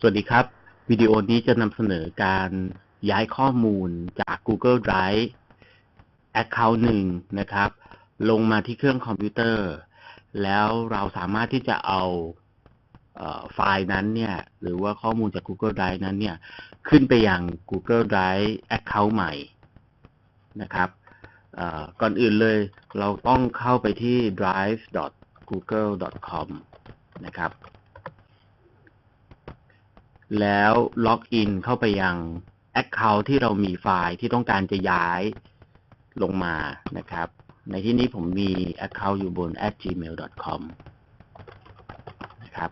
สวัสดีครับ วิดีโอนี้จะนำเสนอการย้ายข้อมูลจาก Google Drive Account หนึ่งนะครับ ลงมาที่เครื่องคอมพิวเตอร์ แล้วเราสามารถที่จะเอาเอไฟล์นั้นเนี่ย หรือว่าข้อมูลจาก Google Drive นั้นเนี่ย ขึ้นไปยัง Google Drive Account ใหม่นะครับก่อนอื่นเลยเราต้องเข้าไปที่ drive.google.com นะครับ แล้วล็อกอินเข้าไปยัง Account ที่เรามีไฟล์ที่ต้องการจะย้ายลงมานะครับ ในที่นี้ผมมี Account อยู่บน @gmail.com นะครับ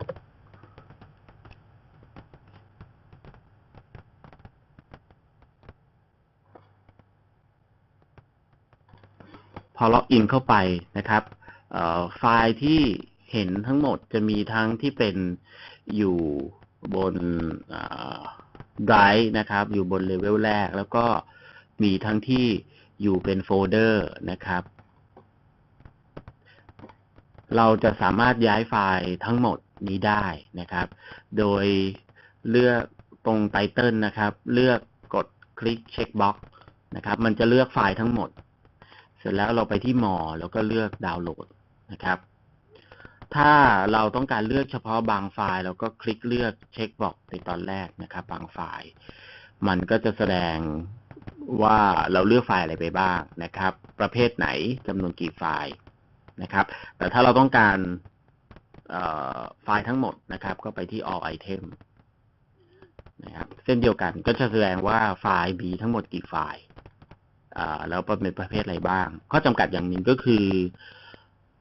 พอล็อกอินเข้าไปนะครับไฟล์ที่เห็นทั้งหมดจะมีทั้งที่เป็นอยู่ บนไดรฟ์นะครับ อยู่บนเลเวลแรก แล้วก็มีทั้งที่อยู่เป็นโฟลเดอร์นะครับ เราจะสามารถย้ายไฟล์ทั้งหมดนี้ได้นะครับ โดยเลือกตรงไตเติลนะครับ เลือกกดคลิกเช็คบ็อกนะครับ มันจะเลือกไฟล์ทั้งหมด เสร็จแล้วเราไปที่หมอแล้วก็เลือกดาวน์โหลดนะครับ ถ้าเราต้องการเลือกเฉพาะบางไฟล์เราก็คลิกเลือกเช็คบอกในตอนแรกนะครับ บางไฟล์ มันก็จะแสดงว่าเราเลือกไฟล์อะไรไปบ้างนะครับ ประเภทไหนจำนวนกี่ไฟล์นะครับ แต่ถ้าเราต้องการไฟล์ทั้งหมดนะครับ ก็ไปที่ all item นะครับเส้นเดียวกันก็จะแสดงว่าไฟล์ B ทั้งหมดกี่ไฟล์แล้วเป็นประเภทอะไรบ้าง ข้อจำกัดอย่างหนึ่งก็คือ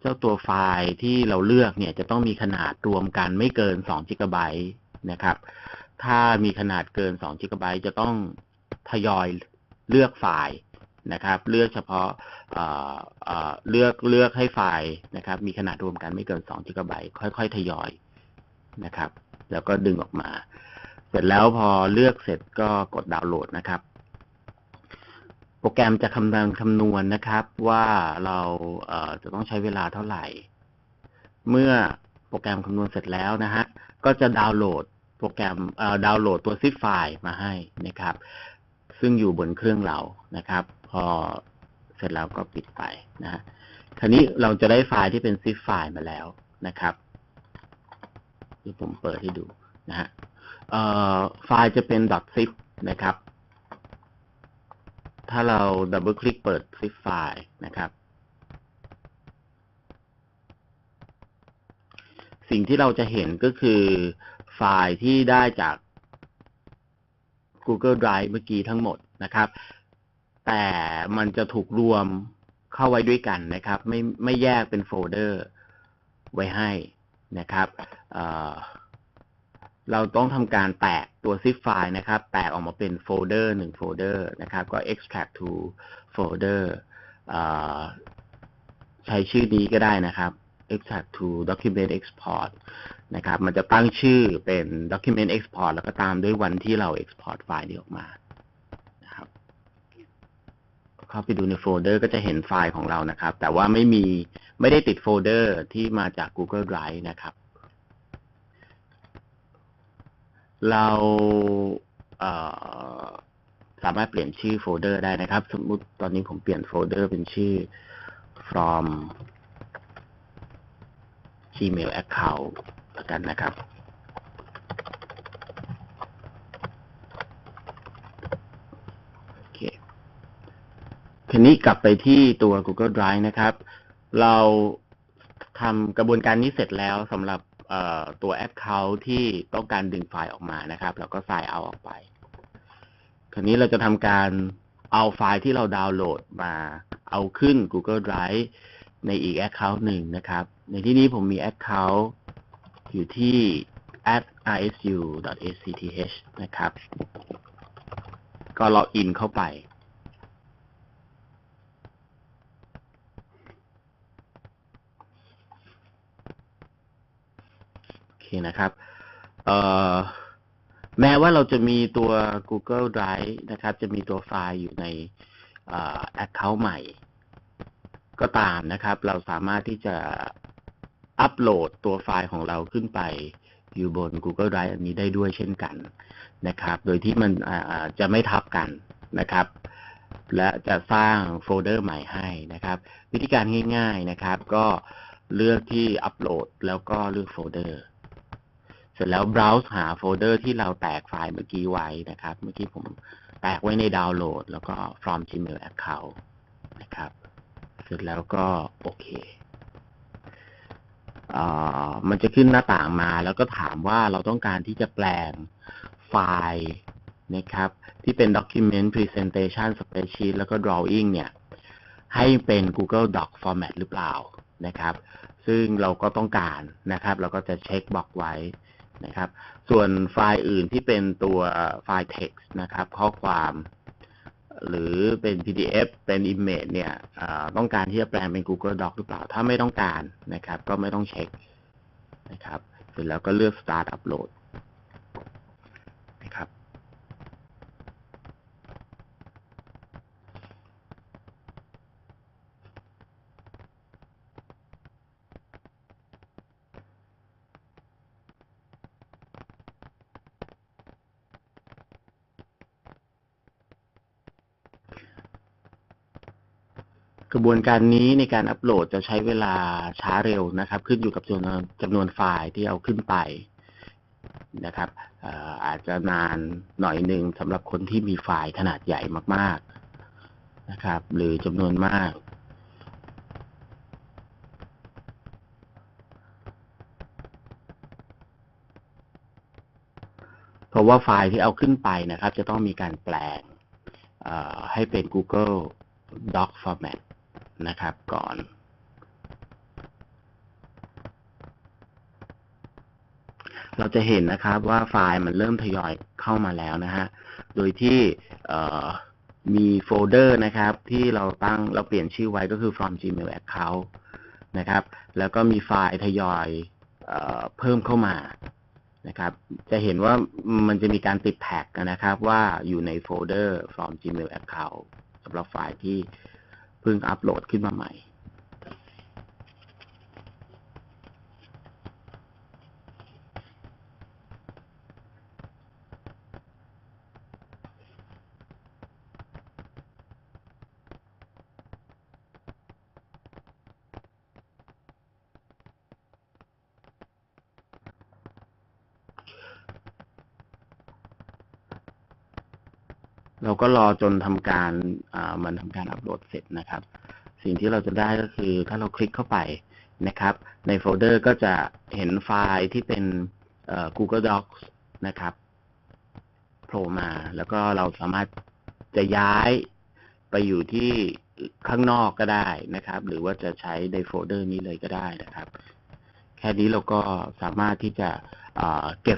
จ้าตัวไฟล์ที่เราเลือกเนี่ยจะต้องมีขนาดรวมกันไม่เกิน2 g b นะครับ ถ้ามีขนาดเกิน2 g b จะต้องทยอยเลือกไฟล์นะครับ เลือกเฉพาะเลือกเลือกให้ไฟล์นะครับ มีขนาดรวมกันไม่เกิน2 g b ค่อย ๆ ทยอยนะครับ แล้วก็ดึงออกมา เสร็จแล้วพอเลือกเสร็จก็กดดาวน์โหลดนะครับ โปรแกรมจะคำนวณคำนวณนะครับว่าเราเจะต้องใช้เวลาเท่าไหร่ เมื่อโปรแกรมคำนวณเสร็จแล้วนะฮะก็จะดาวน์โหลดโปรแกรมดาวน์โหลดตัวซิปไฟล์มาให้นะครับ ซึ่งอยู่บนเครื่องเรานะครับ พอเสร็จแล้วก็ปิดไปนะฮะคราวนี้เราจะได้ไฟล์ที่เป็นซิปไฟล์มาแล้วนะครับที่ผมเปิดให้ดูนะฮะไฟล์จะเป็น .zip นะครับ ถ้าเราดับเบิลคลิกเปิด zip ไฟล์นะครับ สิ่งที่เราจะเห็นก็คือไฟล์ที่ได้จาก Google Drive เมื่อกี้ทั้งหมดนะครับ แต่มันจะถูกรวมเข้าไว้ด้วยกันนะครับ ไม่ไม่แยกเป็นโฟลเดอร์ไว้ให้นะครับ เราต้องทำการแตกตัว zip ไฟล์นะครับ แตกออกมาเป็นโฟลเดอร์หนึ่งโฟลเดอร์นะครับ ก็ extract to folder ใช้ชื่อนี้ก็ได้นะครับ extract to document export นะครับ มันจะตั้งชื่อเป็น document export แล้วก็ตามด้วยวันที่เรา export ไฟล์นี้ออกมานะครับเข้าไปดูในโฟลเดอร์ก็จะเห็นไฟล์ของเรานะครับ แต่ว่าไม่มีไม่ได้ติดโฟลเดอร์ที่มาจาก Google Drive นะครับ เราสามารถเปลี่ยนชื่อโฟลเดอร์ได้นะครับ สมมุติตอนนี้ผมเปลี่ยนโฟลเดอร์เป็นชื่อ from Gmail account แล้วกันนะครับ โอเค ทีนี้กลับไปที่ตัว Google Drive นะครับ เราทำกระบวนการนี้เสร็จแล้วสำหรับ ตัว Account ที่ต้องการดึงไฟล์ออกมานะครับ แล้วก็ไฟล์เอาออกไป คราวนี้เราจะทำการเอาไฟล์ที่เราดาวน์โหลดมาเอาขึ้น Google Drive ในอีก Account หนึ่งนะครับ ในที่นี้ผมมี Account อยู่ที่ at rsu.acth นะครับ ก็ล็อกอินเข้าไป เคนะครับแม้ว่าเราจะมีตัว Google Drive นะครับ จะมีตัวไฟล์อยู่ใน Account ใหม่ ก็ตามนะครับ เราสามารถที่จะอัปโหลดตัวไฟล์ของเราขึ้นไปอยู่บน Google Drive อันนี้ได้ด้วยเช่นกันนะครับ โดยที่มันจะไม่ทับกันนะครับ และจะสร้างโฟลเดอร์ใหม่ให้นะครับ วิธีการง่าย ๆนะครับ ก็เลือกที่อัปโหลดแล้วก็เลือกโฟลเดอร์ เสร็จแล้ว browse หาโฟลเดอร์ที่เราแตกไฟล์เมื่อกี้ไว้นะครับ เมื่อกี้ผมแตกไว้ในดาวน์โหลด แล้วก็ from gmail account นะครับ เสร็จแล้วก็โอเคเอ่อมันจะขึ้นหน้าต่างมา แล้วก็ถามว่าเราต้องการที่จะแปลงไฟล์นะครับ ที่เป็น document presentation spreadsheet แล้วก็ drawing เนี่ย ให้เป็น Google Doc format หรือเปล่านะครับ ซึ่งเราก็ต้องการนะครับ เราก็จะเช็คบอกไว้ นะครับ ส่วนไฟล์อื่นที่เป็นตัวไฟล์ text นะครับ ข้อความ หรือเป็น PDF เป็น image เนี่ยต้องการที่จะแปลงเป็น Google Doc หรือเปล่า ถ้าไม่ต้องการนะครับ ก็ไม่ต้องเช็คนะครับ เสร็จแล้วก็เลือก start upload นะครับ กระบวนการนี้ในการอัปโหลดจะใช้เวลาช้าเร็วนะครับ ขึ้นอยู่กับจำนวนจำนวนไฟล์ที่เอาขึ้นไปนะครับอาจจะนานหน่อยหนึ่งสำหรับคนที่มีไฟล์ขนาดใหญ่มาก ๆนะครับ หรือจำนวนมากเพราะว่าไฟล์ที่เอาขึ้นไปนะครับ จะต้องมีการแปลงให้เป็น Google Doc Format นะครับก่อน เราจะเห็นนะครับว่าไฟล์มันเริ่มทยอยเข้ามาแล้วนะฮะ โดยที่มีโฟลเดอร์นะครับ ที่เราตั้งเราเปลี่ยนชื่อไว้ก็คือ from gmail account นะครับ แล้วก็มีไฟล์ทยอยเออเพิ่มเข้ามานะครับ จะเห็นว่ามันจะมีการติดแท็กนะครับ ว่าอยู่ในโฟลเดอร์ from gmail account สำหรับไฟล์ที่ พิ่งอัปโหลดขึ้นมาใหม่ เราก็รอจนทำการมันทำการอัปโหลดเสร็จนะครับ สิ่งที่เราจะได้ก็คือถ้าเราคลิกเข้าไปนะครับ ในโฟลเดอร์ก็จะเห็นไฟล์ที่เป็น Google Docs นะครับโผล่มา แล้วก็เราสามารถจะย้ายไปอยู่ที่ข้างนอกก็ได้นะครับ หรือว่าจะใช้ในโฟลเดอร์นี้เลยก็ได้นะครับ แค่นี้เราก็สามารถที่จะเก็บ